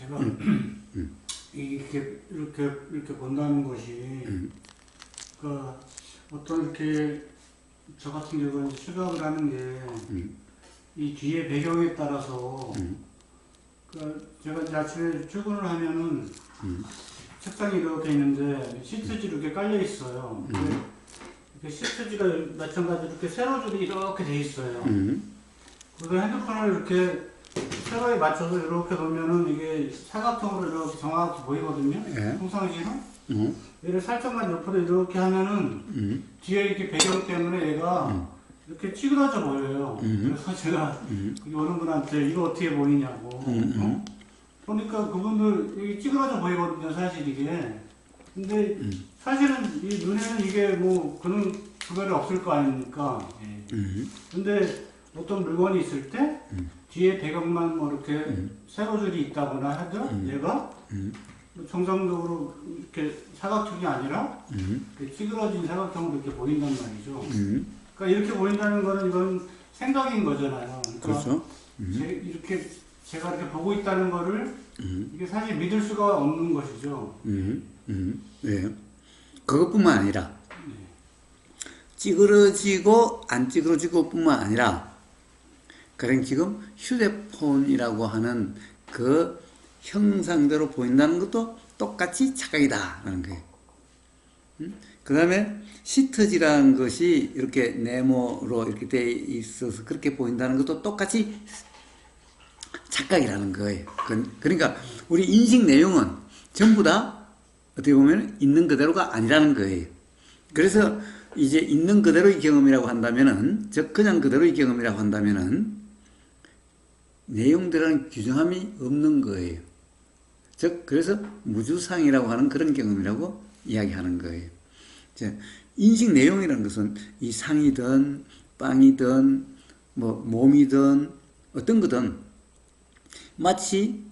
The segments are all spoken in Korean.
제가 이렇게 이렇게 이렇게 본다는 것이 그 어떤 이렇게 저 같은 경우는 수학을 하는 게 이 뒤에 배경에 따라서 그 제가 이제 아침에 출근을 하면은 책상이 이렇게 있는데 시트지 이렇게 깔려 있어요. 이렇게 시트지가 마찬가지로 이렇게 세로줄이 이렇게 돼 있어요. 음. 그래서 핸드폰을 이렇게 세로에 맞춰서 이렇게 놓으면은 이게 사각형으로 이렇게 정확히 보이거든요. 예. 평상시로. 음. 얘를 살짝만 옆으로 이렇게 하면은 음. 뒤에 이렇게 배경 때문에 얘가 이렇게 찌그러져 보여요. 음. 그래서 제가 음. 여기 오는 분한테 이거 어떻게 보이냐고. 음, 음. 어? 보니까 그분들 이게 찌그러져 보이거든요, 사실 이게. 근데 음. 사실은 이 눈에는 이게 뭐 그런 구별이 없을 거 아닙니까? 예. 음. 근데 어떤 물건이 있을 때 뒤에 배경만 뭐 이렇게 세로줄이 있다거나 하죠. 얘가 음. 뭐 정상적으로 이렇게 사각형이 아니라 음. 이렇게 찌그러진 사각형으로 이렇게 보인단 말이죠. 음. 그러니까 이렇게 보인다는 거는 이건 생각인 거잖아요. 그러니까 그렇죠. 제, 이렇게 제가 이렇게 보고 있다는 거를 음. 이게 사실 믿을 수가 없는 것이죠. 음. 음. 네. 그것뿐만 아니라 찌그러지고 안 찌그러지고 뿐만 아니라 그냥 지금 휴대폰이라고 하는 그 형상대로 보인다는 것도 똑같이 착각이다 라는 거예요. 그 다음에 시트지라는 것이 이렇게 네모로 이렇게 돼 있어서 그렇게 보인다는 것도 똑같이 착각이라는 거예요. 그- 그러니까 우리 인식 내용은 전부 다 어떻게 보면 있는 그대로가 아니라는 거예요. 그래서 이제 있는 그대로의 경험이라고 한다면은, 즉, 그냥 그대로의 경험이라고 한다면은, 내용들은 규정함이 없는 거예요. 즉, 그래서 무주상이라고 하는 그런 경험이라고 이야기하는 거예요. 자, 인식 내용이라는 것은 이 상이든, 빵이든, 뭐, 몸이든, 어떤 거든, 마치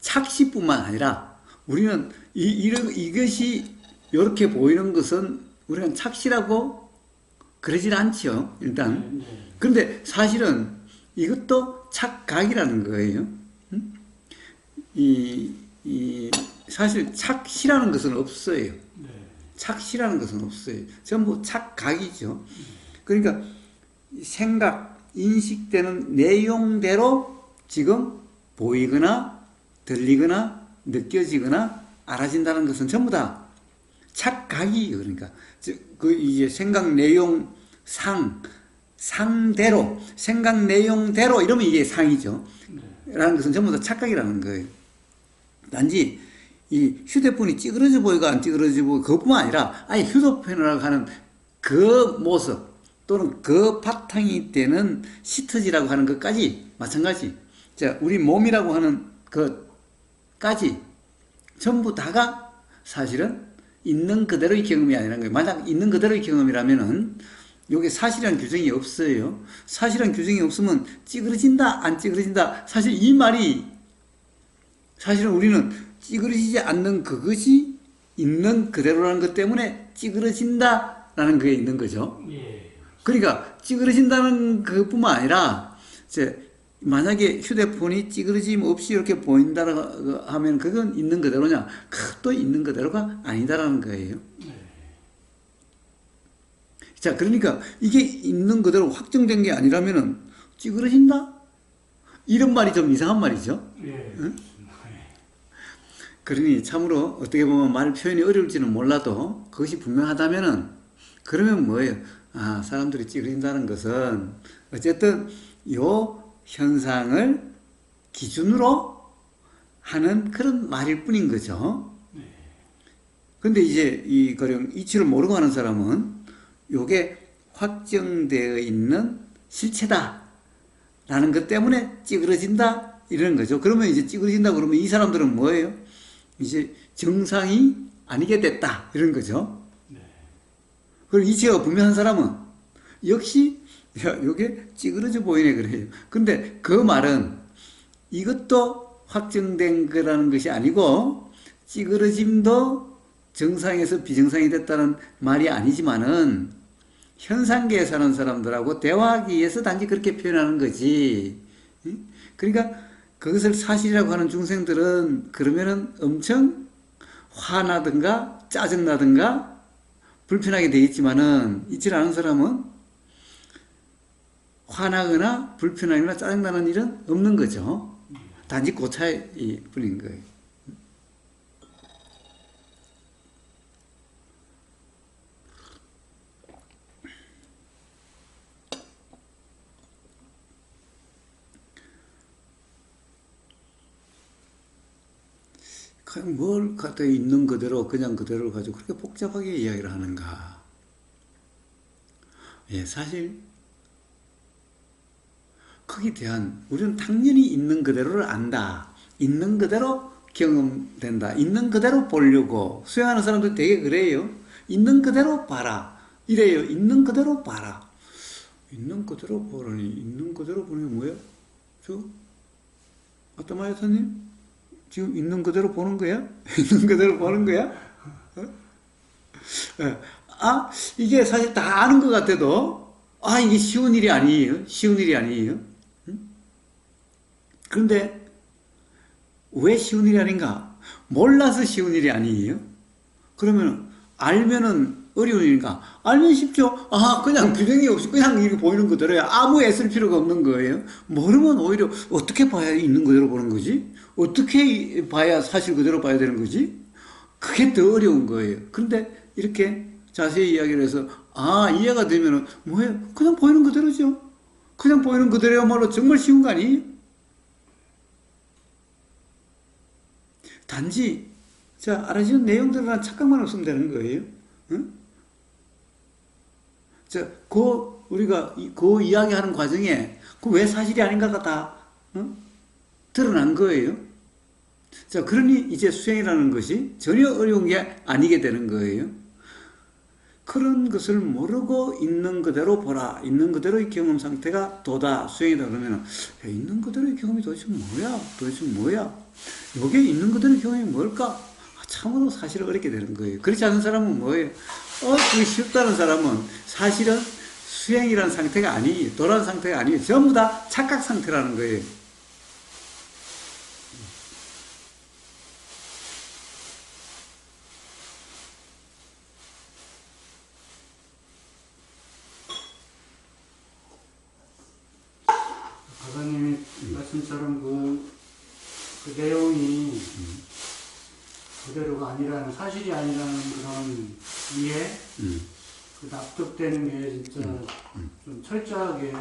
착시뿐만 아니라 우리는 이, 이런, 이것이 이렇게 보이는 것은 우리는 착시라고 그러질 않죠, 일단. 네, 네. 그런데 사실은 이것도 착각이라는 거예요. 음? 이, 이, 사실 착시라는 것은 없어요. 네. 착시라는 것은 없어요. 전부 착각이죠. 그러니까 생각, 인식되는 내용대로 지금 보이거나 들리거나 느껴지거나 알아진다는 것은 전부 다 착각이에요. 그러니까 즉그 이제 생각 내용 상 상대로 생각 내용대로 이러면 이게 상이죠. 라는 것은 전부 다 착각이라는 거예요. 단지 이 휴대폰이 찌그러져 보이고 안 찌그러져 보이고 그것뿐만 아니라 아예 휴대폰이라고 하는 그 모습 또는 그 바탕이 되는 시트지라고 하는 것까지 마찬가지. 자, 우리 몸이라고 하는 것까지 전부 다가 사실은 있는 그대로의 경험이 아니라는 거예요. 만약 있는 그대로의 경험이라면은 요게 사실이란 규정이 없어요. 사실이란 규정이 없으면 찌그러진다, 안 찌그러진다. 사실 이 말이 사실은 우리는 찌그러지지 않는 그것이 있는 그대로라는 것 때문에 찌그러진다라는 그게 있는 거죠. 예. 그러니까 찌그러진다는 그뿐만 아니라 이제 만약에 휴대폰이 찌그러짐 없이 이렇게 보인다라고 하면 그건 있는 그대로냐? 그것도 있는 그대로가 아니다라는 거예요. 자, 그러니까 이게 있는 그대로 확정된 게 아니라면은 찌그러진다? 이런 말이 좀 이상한 말이죠. 예. 그러니 참으로 어떻게 보면 말 표현이 어려울지는 몰라도 그것이 분명하다면은 그러면 뭐예요? 아, 사람들이 찌그러진다는 것은 어쨌든 요 현상을 기준으로 하는 그런 말일 뿐인 거죠. 근데 이제 이 가령 이치를 모르고 하는 사람은 요게 확정되어 있는 실체다. 라는 것 때문에 찌그러진다. 이러는 거죠. 그러면 이제 찌그러진다 그러면 이 사람들은 뭐예요? 이제 정상이 아니게 됐다. 이런 거죠. 그리고 이치가 분명한 사람은 역시 야, 요게 찌그러져 보이네 그래요. 근데 그 말은 이것도 확정된 거라는 것이 아니고 찌그러짐도 정상에서 비정상이 됐다는 말이 아니지만은 현상계에 사는 사람들하고 대화하기 위해서 단지 그렇게 표현하는 거지. 응? 그러니까 그것을 사실이라고 하는 중생들은 그러면은 엄청 화나든가 짜증나든가 불편하게 되겠지만은 잊지 않은 사람은 화나거나 불편하거나 짜증나는 일은 없는 거죠. 단지 그 차이 뿐인 거예요. 그냥 뭘 갖다 있는 그대로 그냥 그대로 가지고 그렇게 복잡하게 이야기를 하는가? 예, 사실 거기에 대한 우리는 당연히 있는 그대로를 안다. 있는 그대로 경험된다. 있는 그대로 보려고 수행하는 사람들 되게 그래요. 있는 그대로 봐라. 이래요. 있는 그대로 봐라. 있는 그대로 보라니 있는 그대로 보는 게 뭐야? 저 아따마 여사님 지금 있는 그대로 보는 거야? 있는 그대로 보는 거야? 어? 예. 아 이게 사실 다 아는 것 같아도 아 이게 쉬운 일이 아니에요. 쉬운 일이 아니에요. 응? 그런데 왜 쉬운 일이 아닌가? 몰라서 쉬운 일이 아니에요. 그러면 알면은 일인가? 알면 쉽죠. 아 그냥 규정이 없이 그냥 이렇게 보이는 그대로야. 아무 애쓸 필요가 없는 거예요. 모르면 오히려 어떻게 봐야 있는 그대로 보는 거지? 어떻게 봐야 사실 그대로 봐야 되는 거지? 그게 더 어려운 거예요. 그런데 이렇게 자세히 이야기를 해서 아 이해가 되면은 뭐예요? 그냥 보이는 그대로죠. 그냥 보이는 그대로야말로 정말 쉬운 거 아니에요? 단지 자 알아지는 내용들은 착각만 없으면 되는 거예요. 응? 자, 그 우리가 이- 그 이야기하는 과정에 그 왜 사실이 아닌가가 다 응? 드러난 거예요. 자, 그러니 이제 수행이라는 것이 전혀 어려운 게 아니게 되는 거예요. 그런 것을 모르고 있는 그대로 보라. 있는 그대로의 경험 상태가 도다, 수행이다 그러면 야, 있는 그대로의 경험이 도대체 뭐야? 도대체 뭐야? 요게 있는 그대로의 경험이 뭘까? 아, 참으로 사실 어렵게 되는 거예요. 그렇지 않은 사람은 뭐예요? 어, 그게 쉽다는 사람은 사실은 수행이라는 상태가 아니에요. 도란 상태가 아니에요. 전부 다 착각 상태라는 거예요. 과장님이 말씀처럼 그, 그 내용이 그대로가 아니라는 사실이 아니라는 그런 이해, 음. 그 납득되는 게 진짜 좀 철저하게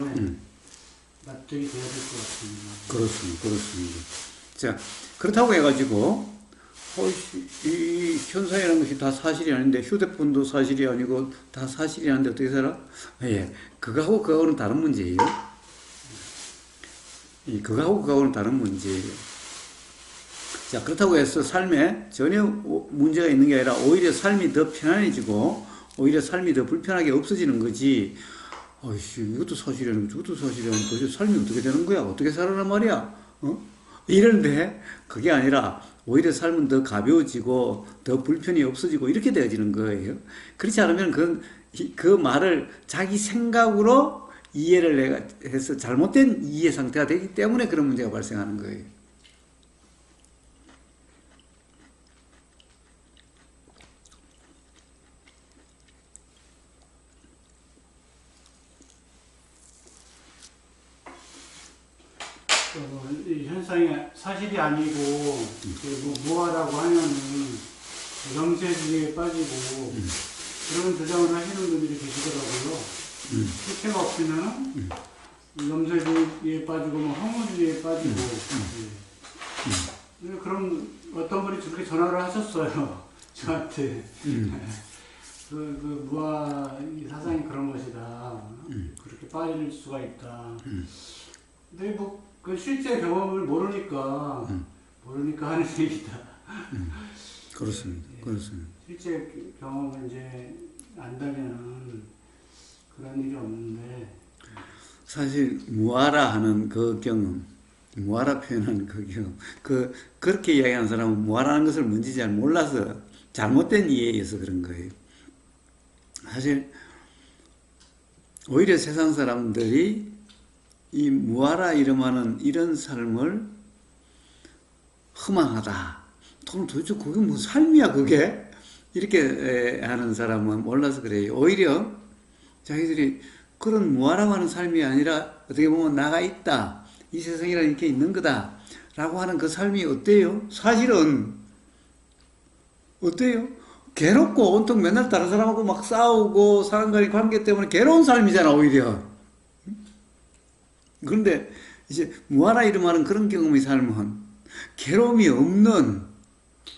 납득이 돼야 될 것 같습니다. 그렇습니다. 그렇습니다. 자, 그렇다고 해가지고, 어, 이, 이 현상이라는 것이 다 사실이 아닌데, 휴대폰도 사실이 아니고, 다 사실이 아닌데, 어떻게 살아? 예. 그거하고 그거하고는 다른 문제예요. 이, 그거하고 그거하고는 다른 문제예요. 자, 그렇다고 해서 삶에 전혀 오- 문제가 있는 게 아니라, 오히려 삶이 더 편안해지고, 오히려 삶이 더 불편하게 없어지는 거지, 아이씨, 이것도 사실이라는 거, 저것도 사실이라는 거, 도대체 삶이 어떻게 되는 거야? 어떻게 살아란 말이야? 어? 이런데, 그게 아니라, 오히려 삶은 더 가벼워지고, 더 불편이 없어지고, 이렇게 되어지는 거예요. 그렇지 않으면 그, 이- 그 말을 자기 생각으로 이해를 해서 잘못된 이해 상태가 되기 때문에 그런 문제가 발생하는 거예요. 어, 이 현상이 사실이 아니고 그 뭐, 무하라고 하면은 명세주의에 빠지고 그런 주장을 하시는 분들이 계시더라고요. 실체가 없으면은 염세주의에 빠지고 뭐 허무주의에 빠지고 예. 그런 어떤 분이 그렇게 전화를 하셨어요 저한테. 그, 그 무아 이 사상이 그런 것이다. 그렇게 빠질 수가 있다. 근데 뭐 그 실제 경험을 모르니까 모르니까 하는 얘기다. 그렇습니다. 그렇습니다. 실제 경험을 이제 안다면은 그런 일이 없는데 사실 무아라 하는 그 경험, 무아라 표현하는 그 경험, 그 그렇게 이야기하는 사람은 무아라는 것을 뭔지 잘 몰라서 잘못된 이해에서 그런 거예요. 사실 오히려 세상 사람들이 이 무아라 이름하는 이런 삶을 허망하다. 또는 도대체 그게 무슨 삶이야 그게? 이렇게 에, 하는 사람은 몰라서 그래요. 오히려 자기들이 그런 무아라고 하는 삶이 아니라 어떻게 보면 나가 있다. 이 세상이라는 이렇게 있는 거다. 라고 하는 그 삶이 어때요? 사실은 어때요? 괴롭고 온통 맨날 다른 사람하고 막 싸우고 사람과의 관계 때문에 괴로운 삶이잖아 오히려. 그런데 이제 무아라 이름하는 그런 경험의 삶은 괴로움이 없는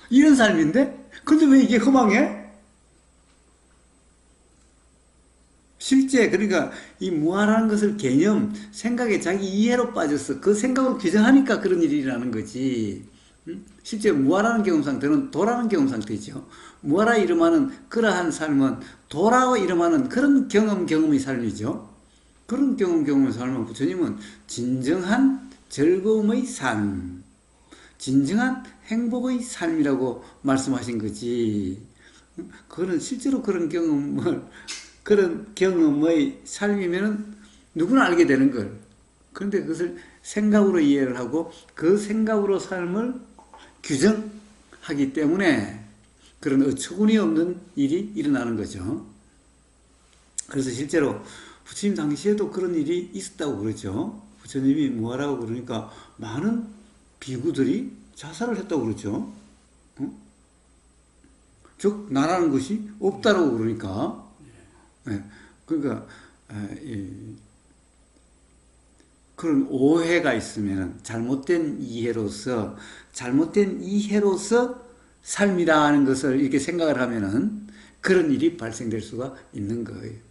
이런 삶인데 근데 왜 이게 허망해? 실제 그러니까 이 무아라는 것을 개념 생각에 자기 이해로 빠졌어 그 생각으로 규정하니까 그런 일이 일어나는 거지 음? 실제 무아라는 경험 상태는 도라는 경험 상태죠 무아라 이름하는 그러한 삶은 도라고 이름하는 그런 경험 경험의 삶이죠 그런 경험 경험의 삶은 부처님은 진정한 즐거움의 삶 진정한 행복의 삶이라고 말씀하신 거지. 그거는 실제로 그런 경험을, 그런 경험의 삶이면은 누구나 알게 되는 걸. 그런데 그것을 생각으로 이해를 하고 그 생각으로 삶을 규정하기 때문에 그런 어처구니 없는 일이 일어나는 거죠. 그래서 실제로 부처님 당시에도 그런 일이 있었다고 그러죠. 부처님이 뭐하라고 그러니까 많은 비구들이 자살을 했다고 그러죠. 어? 즉 나라는 것이 없다라고 그러니까. 예. 그러니까 그런 오해가 있으면 잘못된 이해로서 잘못된 이해로서 삶이라는 것을 이렇게 생각을 하면은 그런 일이 발생될 수가 있는 거예요.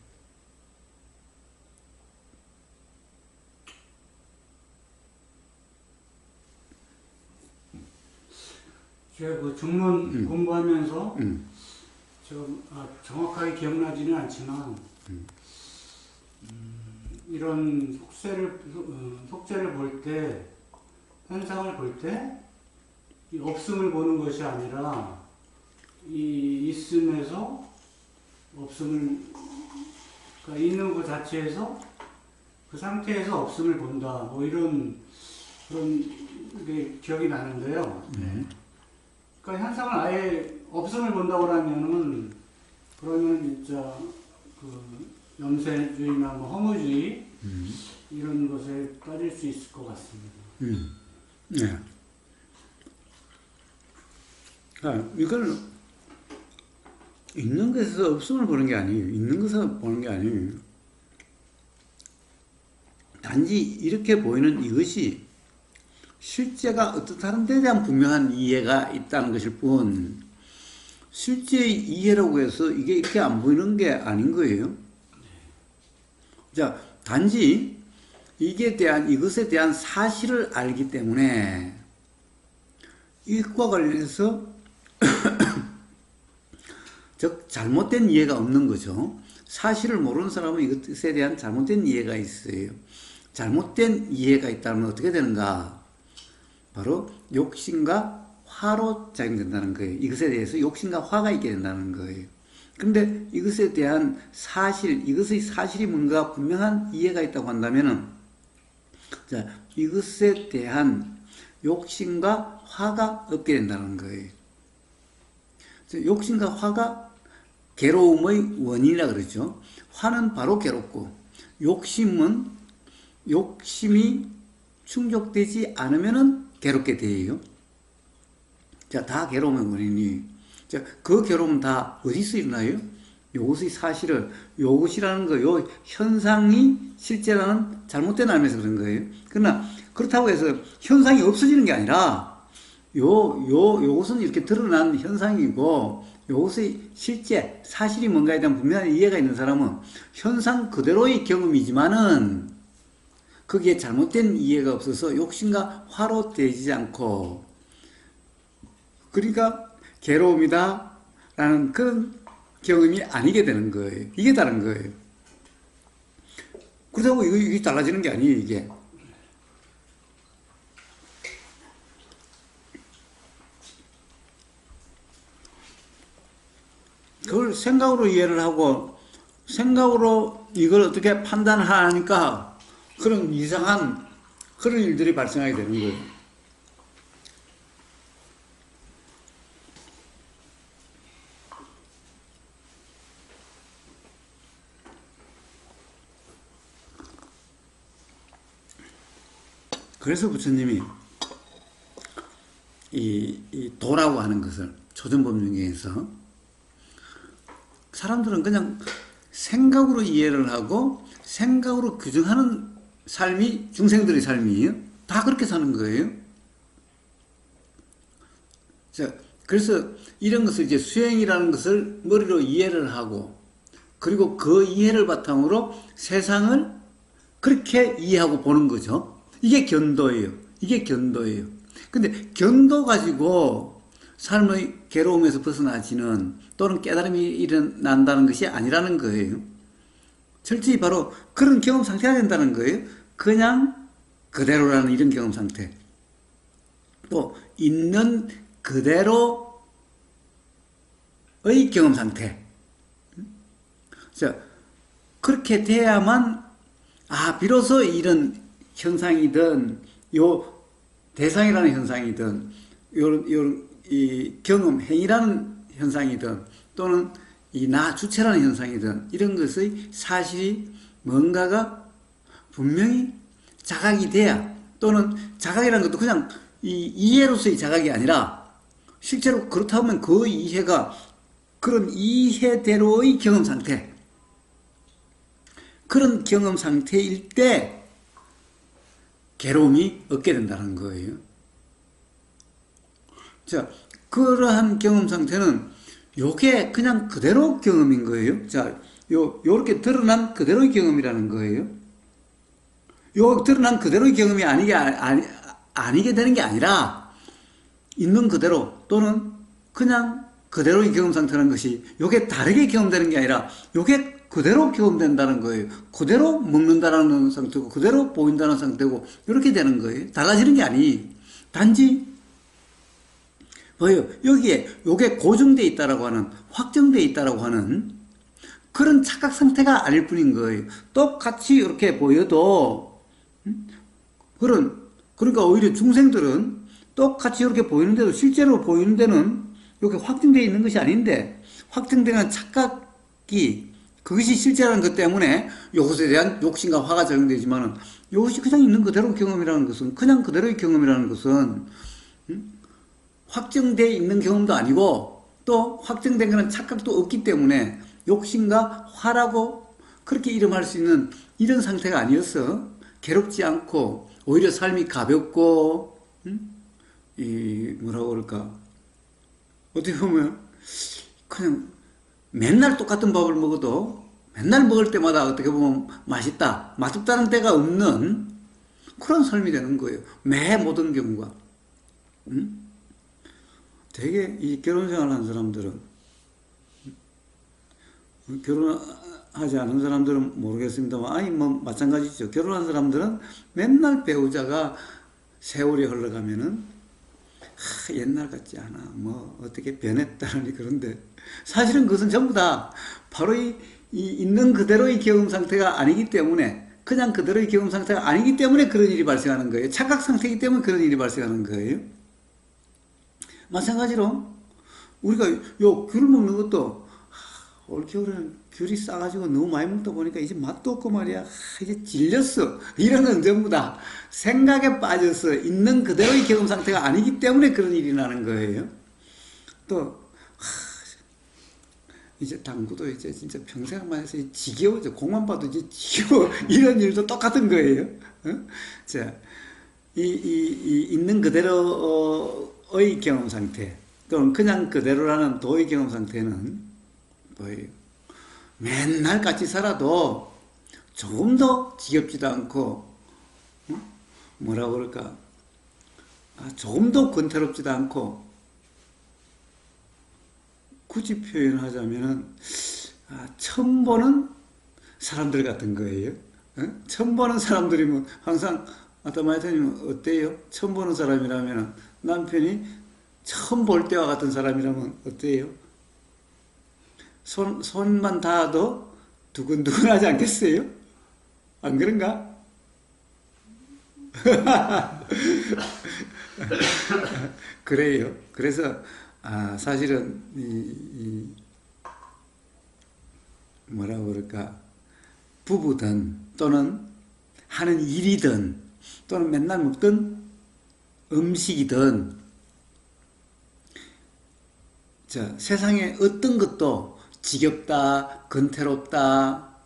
제가 그 중문 공부하면서 음. 좀 아, 정확하게 기억나지는 않지만 음, 이런 속세를 어, 속죄를 볼 때 현상을 볼 때 없음을 보는 것이 아니라 이 있음에서 없음을 그러니까 있는 것 자체에서 그 상태에서 없음을 본다 뭐 이런 그런 게 기억이 나는데요. 네. 그러니까 현상을 아예 없음을 본다고 하면은 그러면 진짜 그 염세주의나 뭐 허무주의 음. 이런 것에 빠질 수 있을 것 같습니다. 음. 네. 아, 이걸 있는 것에서 없음을 보는 게 아니에요. 있는 것에서 보는 게 아니에요. 단지 이렇게 보이는 이것이 실제가 어떻다는 데 대한 분명한 이해가 있다는 것일 뿐 실제 이해라고 해서 이게 이렇게 안 보이는 게 아닌 거예요. 자, 단지 이게 대한 이것에 대한 사실을 알기 때문에 이것과 관련해서 즉 잘못된 이해가 없는 거죠. 사실을 모르는 사람은 이것에 대한 잘못된 이해가 있어요. 잘못된 이해가 있다면 어떻게 되는가? 바로 욕심과 화로 작용된다는 거예요. 이것에 대해서 욕심과 화가 있게 된다는 거예요. 근데 이것에 대한 사실, 이것의 사실이 뭔가 분명한 이해가 있다고 한다면은, 자, 이것에 대한 욕심과 화가 없게 된다는 거예요. 자, 욕심과 화가 괴로움의 원인이라 그러죠. 화는 바로 괴롭고, 욕심은 욕심이 충족되지 않으면은 괴롭게 돼요. 자, 다 괴로움의 원인이. 자, 그 괴로움은 다 어디서 일어나요? 요것의 사실을, 요것이라는 거, 요 현상이 실제라는 잘못된 알면서 그런 거예요. 그러나, 그렇다고 해서 현상이 없어지는 게 아니라, 요, 요, 요것은 이렇게 드러난 현상이고, 요것의 실제, 사실이 뭔가에 대한 분명한 이해가 있는 사람은 현상 그대로의 경험이지만은, 거기에 잘못된 이해가 없어서 욕심과 화로 되지 않고 그러니까 괴로움이다 라는 그런 경험이 아니게 되는 거예요. 이게 다른 거예요. 그렇다고 이거, 이게 달라지는 게 아니에요, 이게. 그걸 생각으로 이해를 하고 생각으로 이걸 어떻게 판단하니까 그런 이상한 그런 일들이 발생하게 되는 거예요. 그래서 부처님이 이, 이 도라고 하는 것을 조전법령에서 사람들은 그냥 생각으로 이해를 하고 생각으로 규정하는 삶이 중생들의 삶이에요. 다 그렇게 사는 거예요. 자, 그래서 이런 것을 이제 수행이라는 것을 머리로 이해를 하고 그리고 그 이해를 바탕으로 세상을 그렇게 이해하고 보는 거죠. 이게 견도예요. 이게 견도예요. 근데 견도 가지고 삶의 괴로움에서 벗어나지는 또는 깨달음이 일어난다는 것이 아니라는 거예요. 철저히 바로 그런 경험 상태가 된다는 거예요. 그냥 그대로라는 이런 경험 상태. 또 있는 그대로의 경험 상태. 자, 그렇게 돼야만 아 비로소 이런 현상이든 요 대상이라는 현상이든 요런 요런 이 경험 행위라는 현상이든 또는 이 나 주체라는 현상이든 이런 것의 사실이 뭔가가 분명히 자각이 돼야 또는 자각이라는 것도 그냥 이 이해로서의 자각이 아니라 실제로 그렇다 하면 그 이해가 그런 이해대로의 경험 상태 그런 경험 상태일 때 괴로움이 없게 된다는 거예요. 자, 그러한 경험 상태는 요게 그냥 그대로 경험인 거예요. 자, 요, 요렇게 드러난 그대로의 경험이라는 거예요. 요 드러난 그대로의 경험이 아니게, 아니, 아니게 되는 게 아니라, 있는 그대로 또는 그냥 그대로의 경험 상태라는 것이 요게 다르게 경험되는 게 아니라, 요게 그대로 경험된다는 거예요. 그대로 먹는다라는 상태고, 그대로 보인다는 상태고, 이렇게 되는 거예요. 달라지는 게 아니. 단지 뭐요? 여기에 요게 고정돼 있다라고 하는 확정돼 있다라고 하는 그런 착각 상태가 아닐 뿐인 거예요. 똑같이 이렇게 보여도 음? 그런 그러니까 오히려 중생들은 똑같이 이렇게 보이는데도 실제로 보이는 데는 이렇게 확정되어 있는 것이 아닌데 확정되는 착각이 그것이 실제라는 것 때문에 이것에 대한 욕심과 화가 적용되지만은 이것이 그냥 있는 그대로 경험이라는 것은 그냥 그대로의 경험이라는 것은 음? 확정되어 있는 경험도 아니고 또 확정된 것은 착각도 없기 때문에 욕심과 화라고 그렇게 이름할 수 있는 이런 상태가 아니었어. 괴롭지 않고 오히려 삶이 가볍고 음? 이 뭐라고 그럴까 어떻게 보면 그냥 맨날 똑같은 밥을 먹어도 맨날 먹을 때마다 어떻게 보면 맛있다 맛없다는 때가 없는 그런 삶이 되는 거예요. 매 모든 경우가 음? 되게 이 결혼 생활 하는 사람들은 결혼하지 않은 사람들은 모르겠습니다만 아니 뭐 마찬가지죠. 결혼한 사람들은 맨날 배우자가 세월이 흘러가면은 하, 옛날 같지 않아. 뭐 어떻게 변했다니 그런데 사실은 그것은 전부 다 바로 이, 이 있는 그대로의 경험 상태가 아니기 때문에 그냥 그대로의 경험 상태가 아니기 때문에 그런 일이 발생하는 거예요. 착각 상태이기 때문에 그런 일이 발생하는 거예요. 마찬가지로 우리가 요 귤 먹는 것도 올겨울에는 귤이 싸가지고 너무 많이 먹다 보니까 이제 맛도 없고 말이야. 이제 질렸어. 이런 건 전부 다 생각에 빠져서 있는 그대로의 경험 상태가 아니기 때문에 그런 일이 나는 거예요. 또 이제 당구도 이제 진짜 평생만 해서 지겨워져 공만 봐도 이제 지겨워. 이런 일도 똑같은 거예요. 어? 자, 이, 이, 이 있는 그대로 의 경험 상태 또는 그냥 그대로라는 도의 경험 상태는 뭐예요? 맨날 같이 살아도 조금 더 지겹지도 않고 어? 뭐라 그럴까? 아, 조금 더 권태롭지도 않고 굳이 표현하자면은 아, 처음 보는 사람들 같은 거예요. 어? 처음 보는 사람들이면 항상 아따마이타님 어때요? 처음 보는 사람이라면 남편이 처음 볼 때와 같은 사람이라면 어때요? 손, 손만 닿아도 두근두근 하지 않겠어요? 안 그런가? 그래요. 그래서 아, 사실은 이, 이 뭐라고 그럴까 부부든 또는 하는 일이든 또는 맨날 먹던 음식이든 자, 세상에 어떤 것도 지겹다, 건태롭다,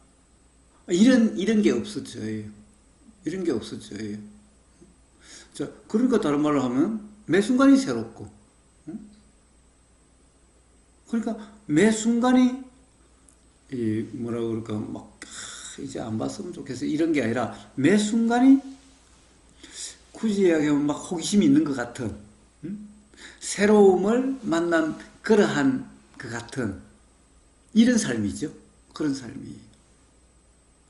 이런, 이런 게 없어져요. 이런 게 없어져요. 자, 그러니까 다른 말로 하면 매 순간이 새롭고, 응? 그러니까 매 순간이, 이, 뭐라 그럴까, 막, 아, 이제 안 봤으면 좋겠어. 이런 게 아니라 매 순간이 굳이 이야기하면 막 호기심이 있는 것 같은, 응? 새로움을 만난 그러한 그 같은 이런 삶이죠. 그런 삶이.